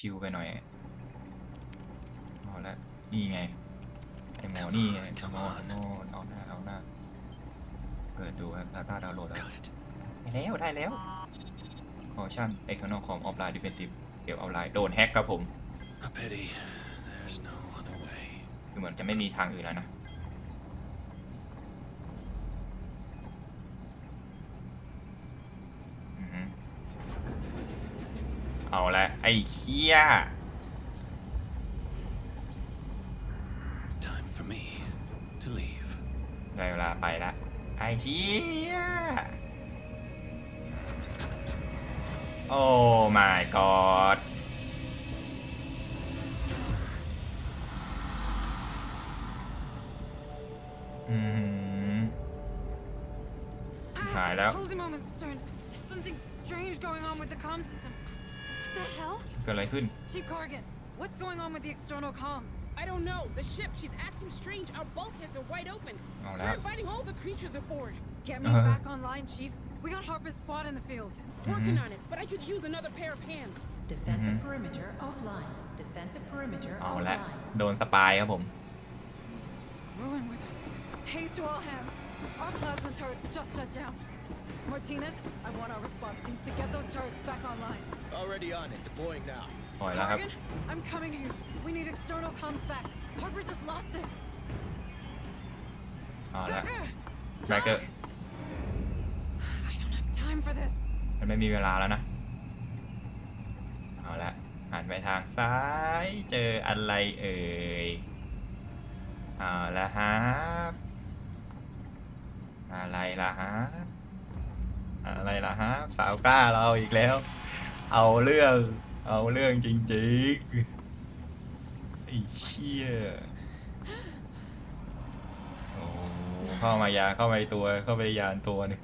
ชิวไปหน่อยเอาละนี่ไง ไอหมอนี่ไง Come โน่ on, นโน่นเอาหน้าเอาหน้า เปิดดูครับดาต้าดาวน์โหลดแล้ว Got it. ได้แล้ว ได้แล้ว คอชั่น external com offline defensive เกี่ยวออนไลน์โดนแฮกครับผม A pity. There's no other way. คือเหมือนจะไม่มีทางอื่นแล้วนะ ไอ้เคี้ย Time for me to leave. ได้เวลาไปละไอ้เคี้ย โอ้ my god อืม หายแล้ว Hold a moment, Stern. There's something strange going on with the comm system. What the hell? เกิดอะไรขึ้น Chief Corrigan, what's going on with the external comms? I don't know. The ship, she's acting strange. Our bulkheads are wide open. Oh, We're that- inviting all the creatures aboard. Get me Uh-huh. back online, Chief. We got Harper's squad in the field. Working on it, but I could use another pair of hands. Defensive perimeter offline. Defensive perimeter เอาละ offline. โดนสปายครับผม Someone's screwing with us. Haze to all hands. Our plasma turrets just shut down. Martinez, I want our response teams to get those turrets back online. Already on it, deploying now. ปล่อยแล้วครับ Corrigan, I'm coming to you. We need external comms back. Harper just lost it. เอาละ Becker! แบเกอร์ Doc! I don't have time for this. มันไม่มีเวลาแล้วนะ เอาละหันไปทางซ้าย เจออะไรเอ่ย เอาละฮะ อะไรล่ะฮะ อะไรล่ะฮะ สาวกล้าเราอีกแล้ว เอาเรื่อง เอาเรื่องจริงๆไอ้เชี่ยโอ้เข้ามายาเข้าไปตัวเข้าไปยานตัวหนึง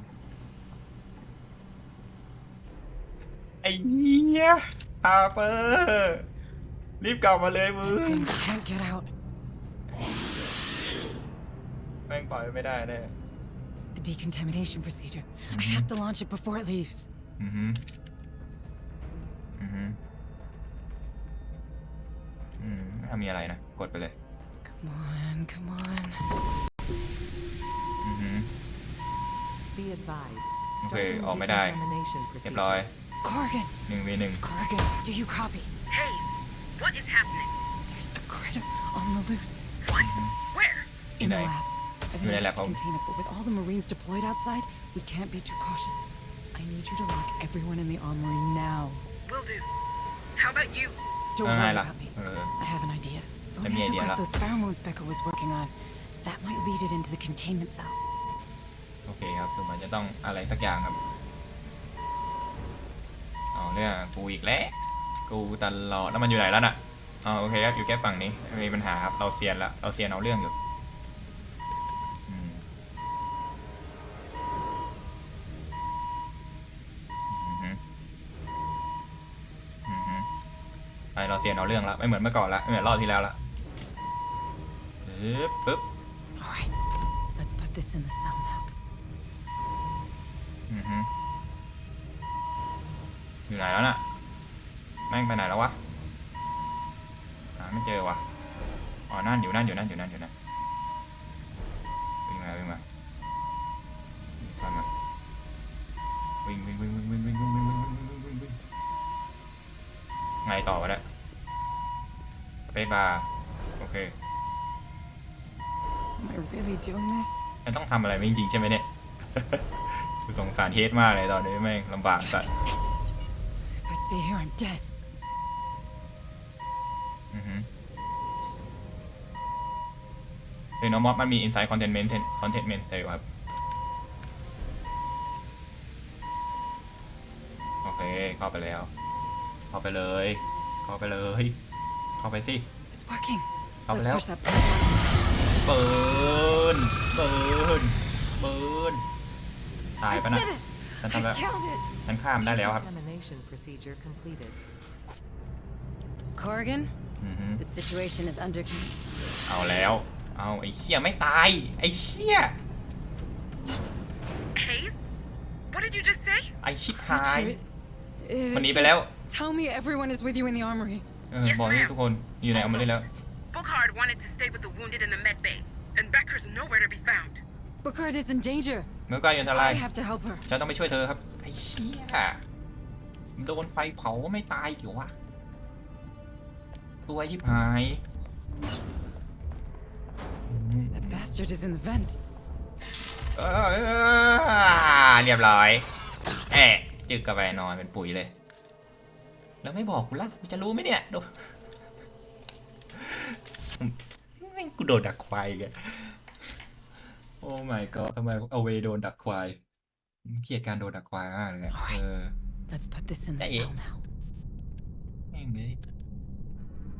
ไอ้เหี้ยฮาเปอร์รีบกลับมาเลยมึง Thing can't get out. แม่งปล่อยไม่ได้แน่ The decontamination procedure. I have to launch it before it leaves. อือฮึอื อฮึอืมถ้ามีอะไรนะ กดไปเลย Come on, come on. อือฮึ Be advised. Okay, Starting ออกไม่ได้ decontamination เรียบ procedure. ร้อย Corrigan, หนึ่งวีหนึ่ง Corrigan, do you copy? Hey, what is happening? There's a critter on the loose. What? Where? In the Inay. lab. I've Inay managed lab to home. contain it, but with all the Marines deployed outside, we can't be too cautious. I need you to lock everyone in the armory now. Will do. How about you? เอ Don't อไง worry ล่ะ about me. เออ I have an idea. If Let only me I could idea grab lah. those pheromones Becca was working on. That might lead it into the containment cell. โอเคครับคือมันจะต้องอะไรสักอย่างครับ เอาเรื่องกูอีกแล้ว กูตลอดแล้วมันอยู่ไหนแล้วน่ะอ๋อโอเคครับอยู่แค่ฝั่งนี้ไม่มีปัญหาครับเราเซียนแล้วเราเซียนเอาเรื่องอยู่ ไปเราเซียนเอาเรื่องแล้วไม่เหมือนเมื่อก่อนละไม่เหมือนรอบที่แล้วละปึ๊บปึ๊บ All right, let's put this in the cell now. อือฮึอยู่ไหนแล้วน่ะ แม่งไปไหนแล้ววะหาไม่เจอวะอ๋อนั่นอยู่นั่นอยู่นั่นอยู่นั่นอยู่นั่นวิ่งมาวิ่งมาสั่นมาวิ่งวิ่งวิ่งวิ่งวิ่งวิ่งวิ่งวิ่งวิ่งวิ่งวิ่งวิ่งวิ่งไงต่อวะเนี่ยสเปซบาร์โอเค Am I really doing this? ฉันต้องทำอะไรไม่จริงๆใช่ไหมเนี่ยคือสงสารเฮดมากเลยตอนนี้แม่งลำบากสัส Travis, If I stay here, I'm dead. อือฮึเฮ้ยน้องมอสมันมี inside containment containment ใช่ครับ โอเค เข้าไปแล้ว เข้าไปเลย เข้าไปเลย เข้าไปสิ It's working. เข้าไป Let's push that plug on. เปินเปินเปินตาย I did it. I killed it. ฉันข้ามได้แล้วครับ procedure completed. Corrigan, the situation is under. con- เอาแล้ว เอาไอ้เชี่ยไม่ตาย ไอ้เชี่ย Hayes? What did you just say? ไอ้ชิบหาย Sure. Tell me everyone is with you in the armory. เออ Yes, บอกนี่ ma'am. ทุกคน อยู่ไหนเอามาได้แล้ว Bookhard wanted to stay with the wounded in the med bay, and Becker's nowhere to be found. Burkard is in danger. เมื่อก้ายันทลาย I have to help her. ฉันต้องไปช่วยเธอครับ ไอ้เชี่ยโดนไฟเผาไม่ตายเกี่ยววะตัวชิบหาย The bastard is in the vent. เออเรียบร้อย แอะจึกกาแฟนอนเป็นปุ๋ยเลย แล้วไม่บอกกูละกูจะรู้ไหมเนี่ยดูแม่งกูโดนดักควายแกโอ้ my god ทำไมเอาเวโดนดักควายเกลียดการโดนดักควายมากเลยเออ Let's put this in the cell now แม่งเลย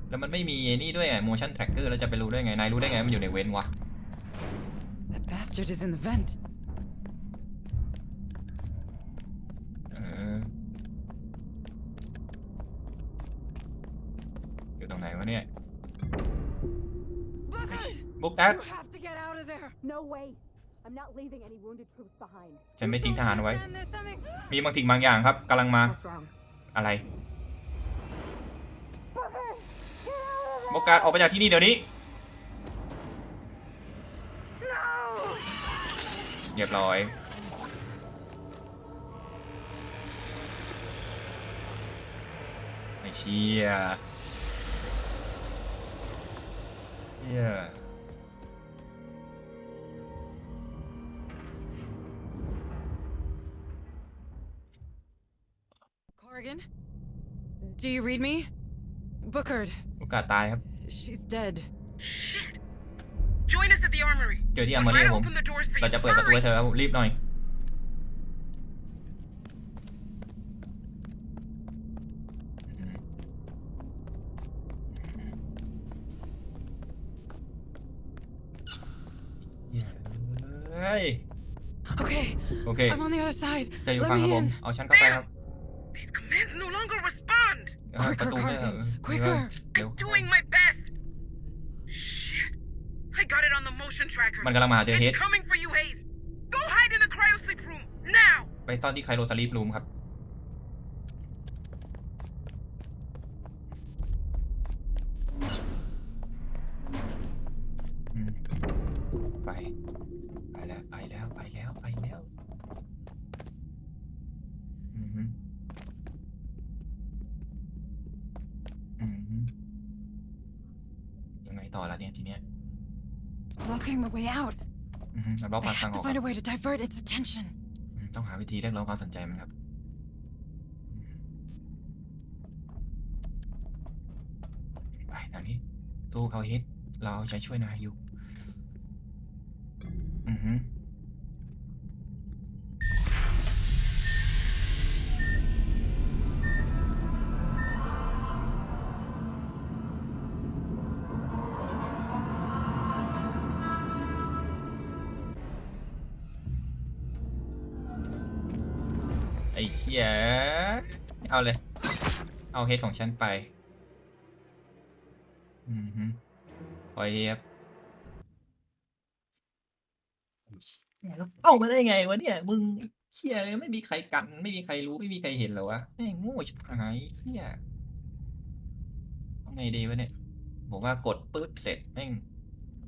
แล้วมันไม่มีไอ้นี่ด้วยไง motion tracker แล้วจะไปรู้ได้ไง นายรู้ได้ไงมันอยู่ในเวนวะ That bastard is in the vent เออ รงไหนวะเนี่ยบุกแอด You have to get out of there. No way. I'm not leaving any wounded troops behind. ฉันไม่ทิ้งทหารไว้ Understand? There's something. มีบางสิ่งบางอย่างครับกำลังมา What's wrong? อะไรบุกแอดออกไปจากที่นี่เดี๋ยวนี้ เรียบร้อย ไอ้เชี่ย Yeah. Corrigan? Do you read me? Bookard. โอกาสตายครับ She's dead. Shit. Join us at the armory. เจอที่อาร์มาเรียผม เราจะเปิดประตูให้เธอครับรีบหน่อย โอเค โอเค I'm on the other side จะอยู่ฟังครับผม เอาฉันเข้าไปครับ These commands no longer respond เออประตูไม่เออ Quicker เร็ว I'm doing my best Shit I got it on the motion tracker มันกำลังมาหาเจอเฮด It's coming for you Haze Go hide in the cryo sleep room now ไปซ่อนที่ไคโรสลีปรูมครับ ล็อกปากทงออกก่อ way to divert its attention. ต้องหาวิธีเรียกร้องความสนใจมันครับไปทางนี้ตู้เขาฮิตเราเอาช่วยนายอยู่ อือหือ เอาเลย เอาเฮดของฉันไป อือฮึปล่อยดีครับเอ้ามาได้ไงวะเนี่ย มึงเชี่ยไม่มีใครกัน ไม่มีใครรู้ไม่มีใครเห็นหรอวะไอ้งโง่ชิบหายเชี่ยทำไงดีวะเนี่ย ผมว่ากดปึ๊บเสร็จแม่ง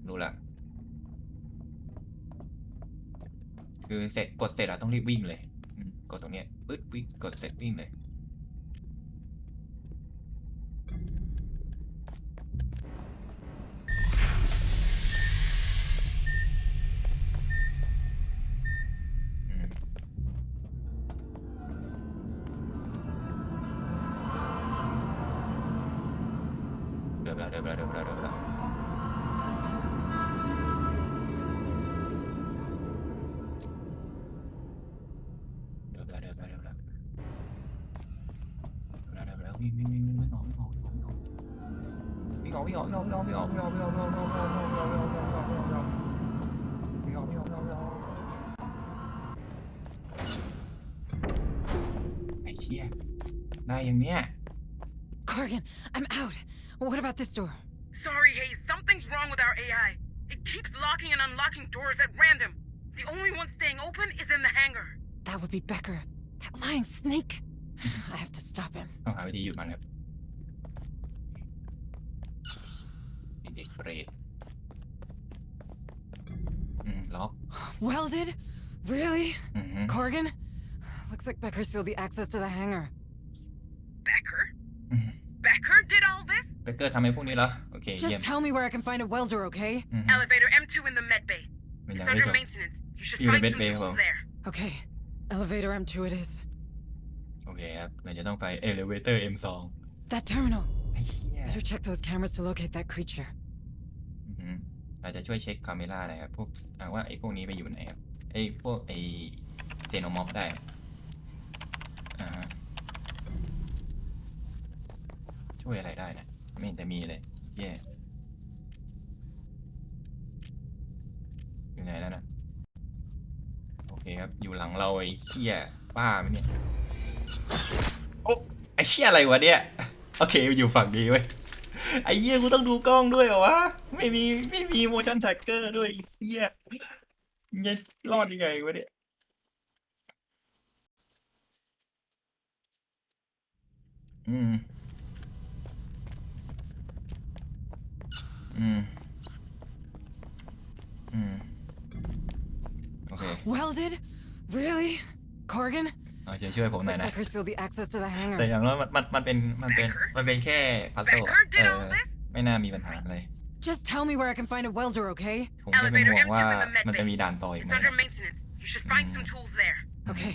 ดูละคือเสร็จกดเสร็จอะต้องรีบวิ่งเลยกดตรงเนี้ยปึ๊บวิ่งกดเสร็จวิ่งเลย เชี่ยได้อย่างเนี้ย Corrigan, I'm out. What about this door? Sorry, Hayes. Something's wrong with our AI. It keeps locking and unlocking doors at random. The only one staying open is in the hangar. That would be Becker. That lying snake. I have to stop him. ต้องหาวิธีหยุดมันครับไอ้เด็กเปรตอืมล็อก Welded? Really? อือฮึ Corgan? Looks like Becker sealed the access to the hangar. Becker? อืม Becker did all this? เบเกอร์ทำให้พวกนี้เหรอ โอเค เยี่ยม Just tell me where I can find a welder, okay? อือฮึ Elevator M2 in the med bay. มันยัง It's ไม่ under จบ maintenance. You should You're in find the some med bay, tools hello. there. Okay. Elevator M2 it is. โอเคครับเราจะต้องไป elevator M2 That terminal. ไอ้เหี้ย Better check those cameras to locate that creature. อือฮึเราจะช่วยเช็คคาเมล่าหนะครับพวกอ่าว่าไอ้พวกนี้ไปอยู่ไหนครับ ไอ้พวกไอ้เซโนมอฟได้ อ่ ช่วยอะไรได้นะไม่เห็นจะมีเลยเย่อยู่ไหนแล้วนะโอเคครับ อยู่หลังเราไอ้เชี่ยป้าไหมเนี่ยโอ้ไอ้เชี่ยอะไรวะเนี่ย โอเคอยู่ฝั่งนี้เว้ยไอ้เหี้ยกูต้องดูกล้องด้วยเหรอวะ ไม่มีไม่มี motion tracker ด้วยเหี้ยจะรอดยังไงวะเนี่ยอืม อืม อืม โอเค Welded? Really? Corgan? เอาใจช่วยผม Looks หน่อย like นะ Becker sealed the access to the hangar. แต่อย่างน้อยมันมันมันเป็นมันเป็น Becker? มันเป็นแค่พัซเซิล Becker เอ did อ all this? ไม่น่ามีปัญหาอะไร Just tell me where I can find a welder, okay? ผมแค่เป็น Elevator ห่วง M2 ว่า in the med มันจะ bay. มีด่านต่ออีก It's ไหม under maintenance. You should find some tools there. Okay.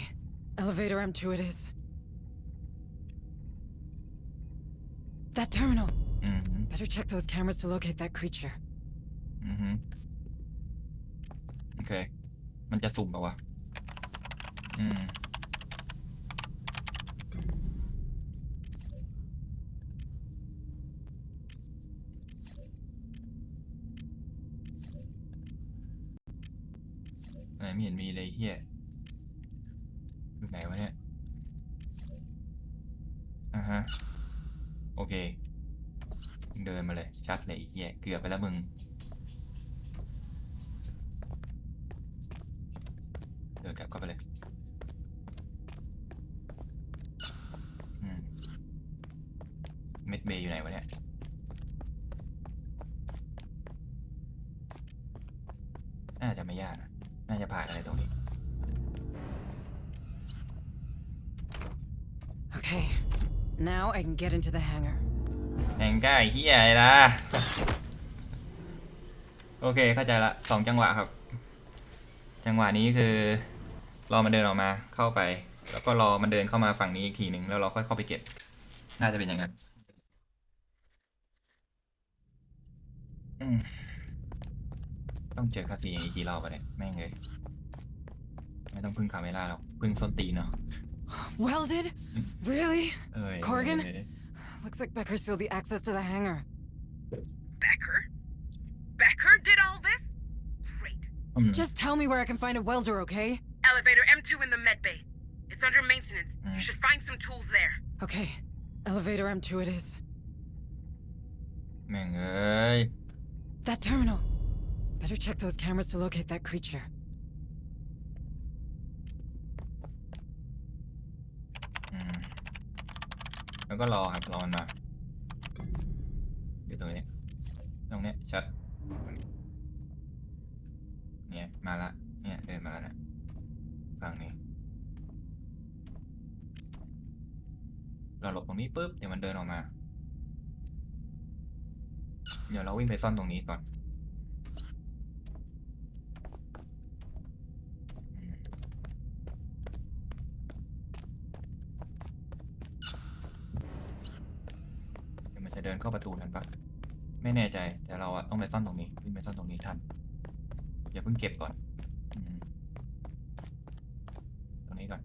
Elevator M2 it is. That terminal. อืม Better check those cameras to locate that creature. อืมฮึโอเค มันจะสุ่มเปล่าวะ อืม ไหนไม่เห็นมีเลยเฮียอยู่ไหนวะเนี่ย อ่าฮะ โอเค เดินมาเลย ชัดเลยไอ้เฮียเกือบไปแล้วมึง เดินกลับเข้าไปเลย อืม เม็ดเบย์อยู่ไหนวะเนี่ย น่าจะไม่ยากนะ น่าจะผ่านอะไรตรงนี้ Okay. Now I can get into the hangar. แหงก้าไอ้เฮียอะไรล่ะโอเคเข้าใจละสองจังหวะครับ จังหวะนี้คือ รอมันเดินออกมาเข้าไป แล้วก็รอมันเดินเข้ามาฝั่งนี้อีกทีหนึ่งแล้วเราค่อยเข้าไปเก็บ น่าจะเป็นอย่างนั้นอืมต้องเจอคาสีอย่างนี้กี่รอบวะเนี่ยแม่งเลยไม่ต้องพึ่งคาเมล่าหรอกพึ่งส้นตีนเนาะ Welded? Really? เอ้ย Corgan? เอ้ย Looks like Becker sealed the access to the hangar. Becker? Becker did all this? Great. อืม Just tell me where I can find a welder, okay? Elevator M2 in the med bay. It's under maintenance. Mm. You should find some tools there. Okay. Elevator M2 it is. แม่งเอ้ย That terminal. Better check those cameras to locate that creature. แล้วก็รอครับรอมันมาอยู่ตรงนี้ ตรงเนี้ยชัด เนี่ยมาละ เนี่ยเดินมาแล้วนะฝั่งนี้ เราหลบตรงนี้ปุ๊บเดี๋ยวมันเดินออกมา เดี๋ยวเราวิ่งไปซ่อนตรงนี้ก่อน เดี๋ยวมันจะเดินเข้าประตูนั้นปะไม่แน่ใจ แต่เราอะต้องไปซ่อนตรงนี้วิ่งไปซ่อนตรงนี้ทันอย่าเพิ่งเก็บก่อนอตรงนี้ก่อน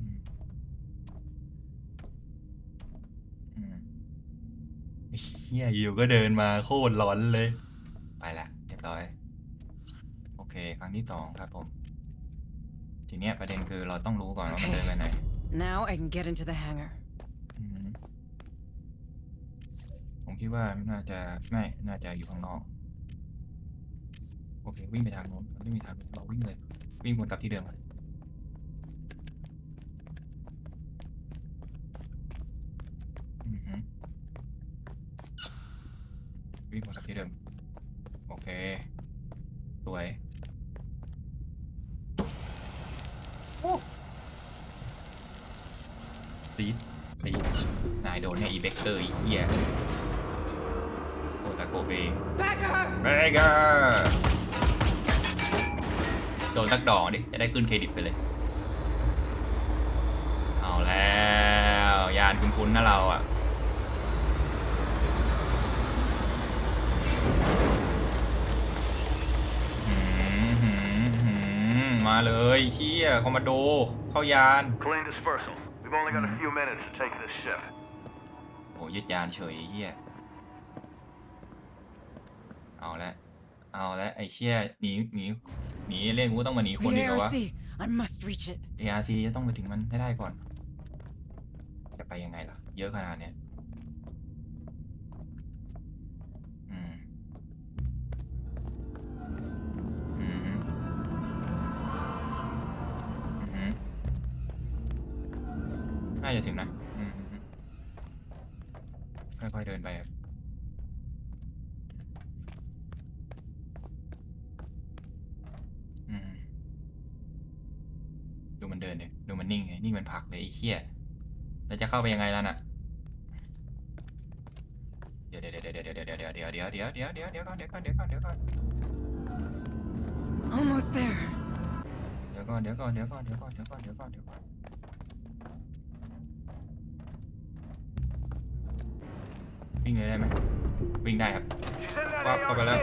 อืมอืมไอ้เฮียอยู่ก็เดินมาโคตรร้อนเลย ไปละเรียบร้อย โอเค ครั้งที่สองครับผม ทีเนี้ยประเด็นคือเราต้องรู้ก่อนว่ามันเดินไปไหน Now I can get into the hangar. อืมผมคิดว่าน่าจะไม่น่าจะอยู่ข้างนอก โอเค วิ่งไปทางโน้นมันไม่มีทางเราวิ่งเลย วิ่งวนกลับที่เดิมอะอือหือวิ่งวนกลับที่เดิม โอเค สวยโอ้ ซีดซีดนายโดนเนี่ยอีเบกเตอร์อีเคียโอตาโกเบ Becker! เบเกอร์โดนสักดอกดิ จะได้ขึ้นเครดิตไปเลย เอาแล้ว ยานคุ้นๆนะเราอะ หืมหืมหื มมาเลยเฮียคอมมานโด เข้ายาน Clean dispersal. We've only got a few minutes to take this ship. โอ้ยึดยานเฉยไอ้เฮียเอาละ เอาละไอ้เชี่ยหนีหนีหนีเล่นกูต้องมาหนีคน The อีกเหรอวะ ARC! I must reach it. ARC จะต้องไปถึงมันให้ได้ก่อน จะไปยังไงล่ะ เยอะขนาดเนี้ย น่าจะถึงนะค่อยๆเดินไปดูมันเดินเลยดูมันนิ่งไงนิ่งมันผักเลยไอ้เหี้ยแล้วจะเข้าไปยังไงล่ะน่ะเดี๋ยวเดี๋ยวเดี๋ยวเดี๋ยวเดี๋ยวเดี๋ยวเดี๋ยวเดี๋ยวเดี๋ยวเดี๋ยวเดี๋ยวเดี๋ยวก่อนเดี๋ยวก่อนเดี๋ยวก่อนเดี๋ยวก่อน Almost there. เดี๋ยวก่อนเดี๋ยวก่อนเดี๋ยวก่อนเดี๋ยวก่อนเดี๋ยวก่อนเดี๋ยวก่อน วิ่งเลยได้ไหมวิ่งได้ครับ She's in that ปั๊บเข้าไปแล้ว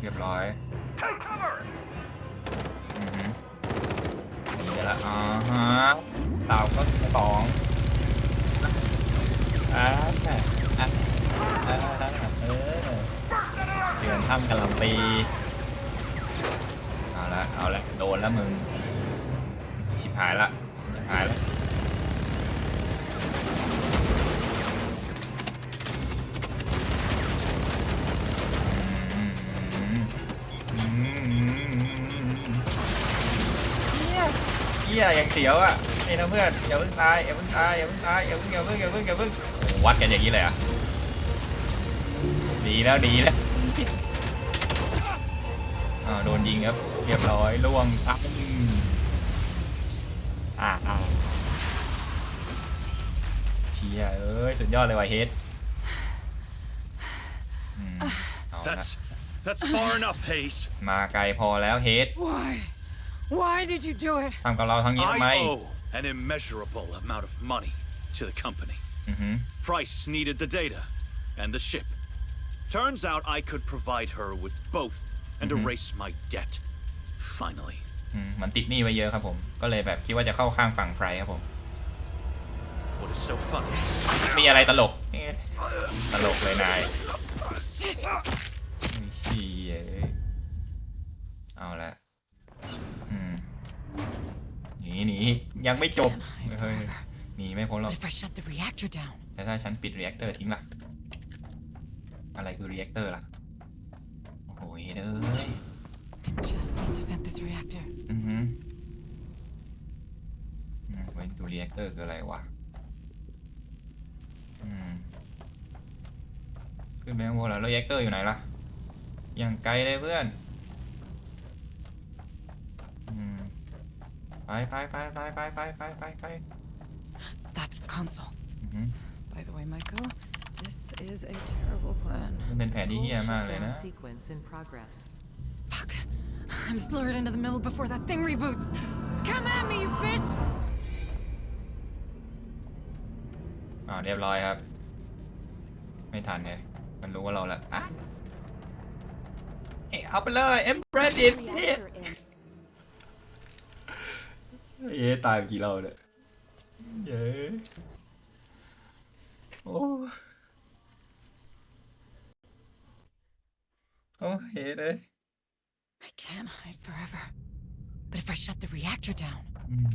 เรียบร้อย Take cover. อือหือหนีละอ่าฮะดาวก็สองอ่าอ่าอ่าเออเดือนถ้ำกะหล่ำปีเอาละเอาละโดนแล้วมึงชิบหายละชิบหายละ เฮียยังเสียวอะนี่นะเพื่อนอย่าเพิ่งตายอย่าเพิ่งตายอย่าเพิ่งตายอย่าเพิ่งอย่าเพิ่งอย่าเพิ่งอย่าเพิ่งโอ้โหวัดกันอย่างนี้เลยอะดีแล้วดีแล้วอ้าวโดนยิงครับเรียบร้อยล่วงครับอ่าอ่าเชียเอ้ยสุดยอดเลยว่ะเฮดอืมเอาละ That's that's far enough, Hayes. มาไกลพอแล้วเฮด Why? Why did you do it? ทำกับเราทั้งนี้ทำไม I owe an immeasurable amount of money to the company. อือหือ Price needed the data and the ship. Turns out I could provide her with both and erase my debt. Finally. อืมมันติดหนี้ไว้เยอะครับผม ก็เลยแบบคิดว่าจะเข้าข้างฝั่งไพรครับผม What is so funny? มีอะไรตลกเอ๊ะตลกเลยนาย Shit! ขี้เอ้ยเอาละอืมห นีหนียังไม่จบ Can't hide เฮ้ย forever. หนีไม่พ้นหรอก But if I shut the reactor down, แต่ถ้าฉันปิดรีแอคเตอร์ทิ้งล่ะ อะไรคือรีแอคเตอร์ล่ะ โอ้โหเฮ้ยเอ้ย I just need to vent this reactor. อือหืออืมเว้นตัวรีแอคเตอร์คืออะไรวะ อืมขึ้นไปข้างบนแล้วรีแอคเตอร์อยู่ไหนล่ะ อย่างไกลเลยเพื่อน ไปไปไปไปไปไปไปไปไป That's the console. อือหือ By the way, Michael, this is a terrible plan. มันเป็นแผนที่เฮี้ยมากเลยนะ sequence in progress. Fuck. I'm lured into the middle before that thing reboots. Come at me, you bitch! อ่าวเรียบร้อยครับ ไม่ทันเลยมันรู้ว่าเราละอ่ะเอ้ยเอาไปเลยเอ็มเบรดิตเฮ้ย Reactor in. เย้ตายไปกี่เราเนี่ยเย้โอ้โอ้เฮ้เลย I can't hide forever. But if I shut the reactor down, อืม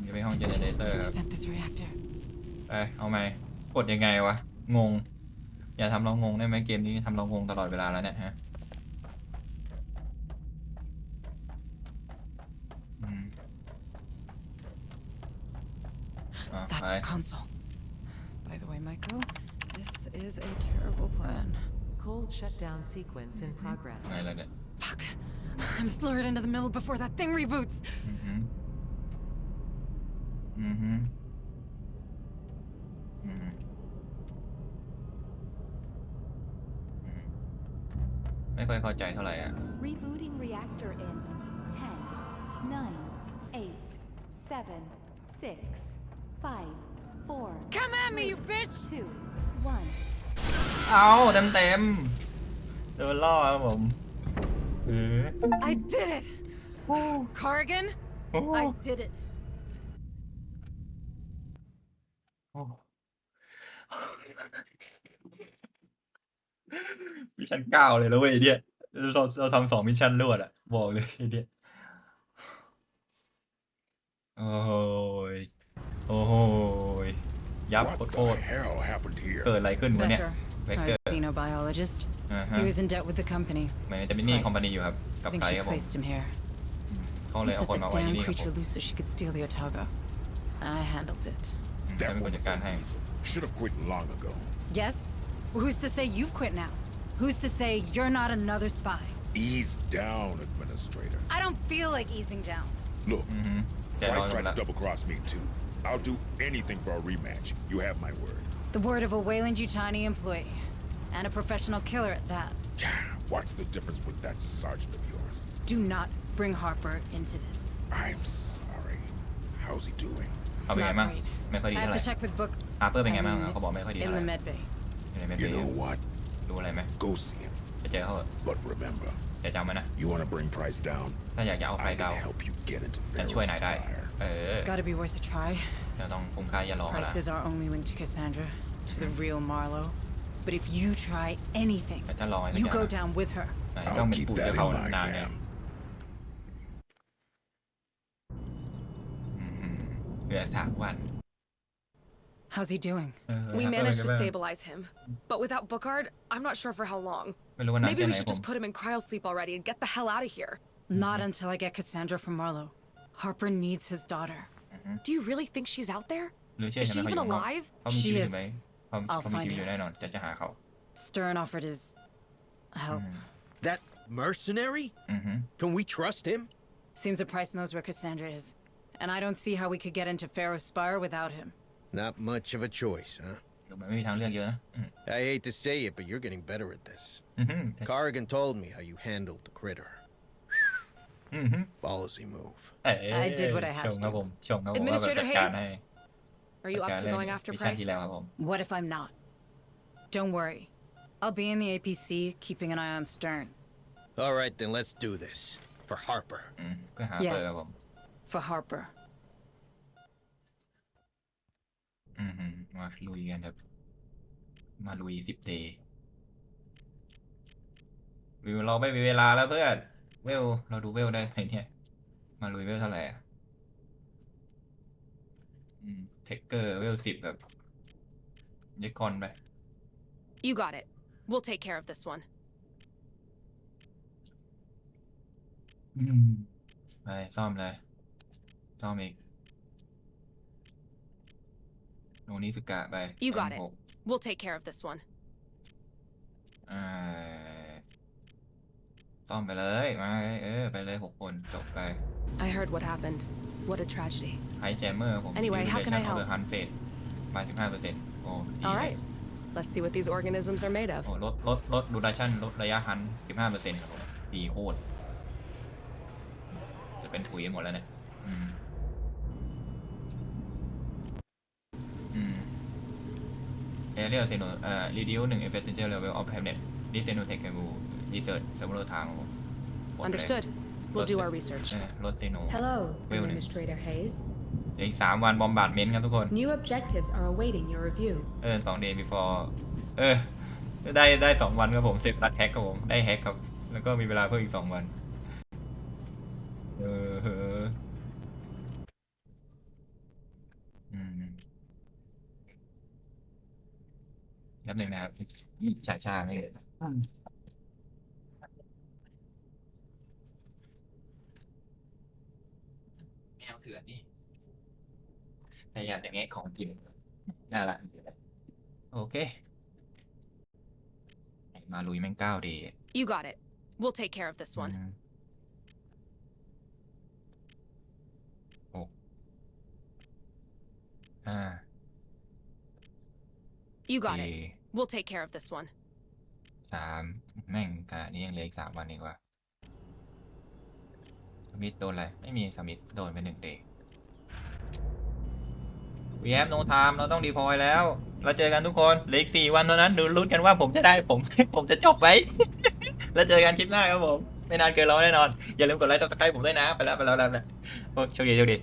เดี๋ยวไปห้องเจเนเร just เตอร์ need ครั to บ vent this reactor. ไปเอาไหมกกดยังไงวะ งง อย่าทำเรางงได้ไหมเกมนี้ทำเรางงตลอดเวลาแล้วเนี่ยฮะ อ่ะ That's ไป the console. By the way, Maiko, this is a terrible plan. Cold shutdown sequence in progress. ไงแล้วเนี่ย Fuck. I'm slurred into the middle before that thing reboots. อือหืออือหืออือหืออืมไม่ค่อยเข้าใจเท่าไหร่อ่ะ Rebooting reactor in 10, 9, 8, 7, 6, 5, 4, Come at me, you bitch! 2, 1. เอาเต็มเต็มๆโดนล่อครับผมเออ I did it! Corrigan, โอ้โห I did it. โอ้มิชชั่นเก้าเลยแล้วเว้ยไอ้เนี่ยเราเราทำสองมิชชั่นรวดอะบอกเลยไอ้เนี่ยโอ้โหย โอ้โหยยับโคตรโคตร hell happened here? เกิดอะไรขึ้นวะเนี่ย Becker, เวกเกอ our ร์ xenobiologist. อ่าฮะ He was in debt with the company. เหมือนจะเป็นหนี้ Price. คอมพานีอยู่ครับ กับ I think ใคร she ครับผม placed him here. เขาเล He ยเอา set คน the มาไว้ที่ damn นี่ครับผม creature loose so she could steal the Otago. I handled it. อืมจะ That เป็นคนจัด woman's การ a ให้ weasel. Should have quit long ago. Yes? Who's to say you've quit now? Who's to say you're not another spy? Ease down, Administrator. I don't feel like easing down. Look, อือฮึใจร้อน Price หมด tried ละ to double cross me too. I'll do anything for a rematch. You have my word. The word of a Wayland Yutani employee. And a professional killer at that. What's the difference with that sergeant of yours? Do not bring Harper into this. I'm sorry. How's he doing? เขาเป็นไง Not บ้าง great. ไม่ค่อยดี I เท่า have ไหร่ to check with Book. ฮาร์เปอร์เป็นไง I บ้าง mean, เขาบอกไม่ค่อยดี in เท่าไห the ร่ med bay. อยู่ในเมส You เซจ know what? รู้อะไรไหม Go see him. จะเจอเขาเหรอ But remember, จะจำไว้นะ you want to bring Price down? ถ้าอยากจะเอาไฟ I ดาว can help you get into ฉันช่วย Pharaoh's นายได้ Spire. เออ It's gotta be worth a try. จะต้องคุ้มค่าอย่าลองละ Price is our only link to Cassandra, to the real Marlowe. But if you try anything, แต่ถ้าลองไอ้สัก you อย่าง go นะ down with her. นายต้อง I'll เป็น keep ปู่ that กับ in เขา mind, นานไง ma'am. อืมเหลือสามวัน How's he doing? เออ We ฮาร์เปอร์ managed เป็น to ไงบ้าง stabilize him. But without Bookard, I'm not sure for how long. ไม่รู้ว่านาน Maybe แค่ we ไหน should ผม just put him in cryosleep already and get the hell out of here. Not until I get Cassandra from Marlowe. Harper needs his daughter. Do you really think she's out there? หรือเชื่อ Is ใช่ she ไหมเขาอ even ยู่ข้างนอก alive? เขามีชีวิตอ She ยู่ไหม is. เขา I'll เขามี find ชีวิตอยู่ her. แน่นอนจะจะหาเขา Stern offered his help. That mercenary? อือฮึ Can we trust him? Seems that Price knows where Cassandra is. And I don't see how we could get into Pharaoh's Spire without him. Not much of a choice, huh? ดูมันไม่มีทางเลือกเยอะนะอืม I hate to say it, but you're getting better at this. อือฮึ Corrigan told me how you handled the critter. อือฮึ Ballsy move. เอ้ย I did what I had ช to มครับ do. ผมชมครับผมว่าแบบ Administrator จัดการ Hayes? ให้ Are you จัด up การ to เล่น going after มิชชั่น Price? ที่แล้วครับผม What if I'm not? Don't worry. I'll be in the APC, keeping an eye on Stern. All right, then let's do this. For Harper. อืมเพื่อหา Yes. เปิดครับผม For Harper. อือฮึมาลุยกันครับ มาลุยสิบเดย์วิวเราไม่มีเวลาแล้วเพื่อน เวล เราดูเวลได้ไหมเนี่ย มาลุยเวลเท่าไหร่อะอืมเทคเกอร์เวลสิบแบบยกคอนไป You got it. We'll take care of this one. อืมไปซ่อมเลยซ่อมอีกโนนิสุกะไป You got สาม it. หก We'll take care of this one. อ่า ซ่อมไปเลยมาเออไปเลยหกคนจบไป I heard what happened. What a tragedy. ไฮแจมเมอร์ผม Anyway, how can I help? ฮันเฟสมาสิบห้าเปอร์เซ็นต์โอ้ดี All เลย right. Let's see what these organisms are made of. โอ้ลดลดลดดูดัชั่นลดระยะฮันสิบห้าเปอร์เซ็นต์ครับผมดีโคตรจะเป็นปุ๋ยหมดแล้วเนี่ยอืมอืมเอเรียลเซโนเอ่อรีดิวหนึ่งเอฟเฟกต์เจอร์เลเวลออฟแฮมเน็ตดิเซโนเทคแคมู รีเสิร์ชเซเวอร์ทางครับผมกดไปเลย Understood. We'll do Lots our of- research. เออลดเซโน Hello, Wait a minute. Administrator Hayes. เหลืออีกสามวันบอมบาร์ดเมนต์ครับทุกคน New objectives are awaiting your review. เออสองเดย์ before เออ ได้ได้สองวันครับผมเสร็จรัดแฮกครับผม ได้แฮกครับ แล้วก็มีเวลาเพิ่มอีกสองวัน เออเอออืมป๊บหนึงนะครับชาชาไม่เลยแมวเถื่อนนี่พยายามจะแงะของกินน่ารักโอเคมาลุยแม่งก้าวดี You got it. We'll take care of this อื one. มหกห้า You got สี่ it. We'll take care of this one. สามแม่งขนาดนี้ยังเหลืออีกสามวันอีกว่าส มิดโดนอะไร ไม่มีสมิธโดนไปหนึ่งเดย์วีแอฟโนไทม์เราต้องดีพอยแล้ว เราเจอกันทุกคนเหลืออีกสี่วันเท่านั้น ดูลุ้นกันว่าผมจะได้ผม ผมจะจบไหม แล้วเจอกันคลิปหน้าครับผม ไม่นานเกินรอแน่นอน อย่าลืมกดไลค์ซับสไครต์ผมด้วยนะ ไปแล้วไปแล้วไปแล้วโอ้โชคดีโชคดี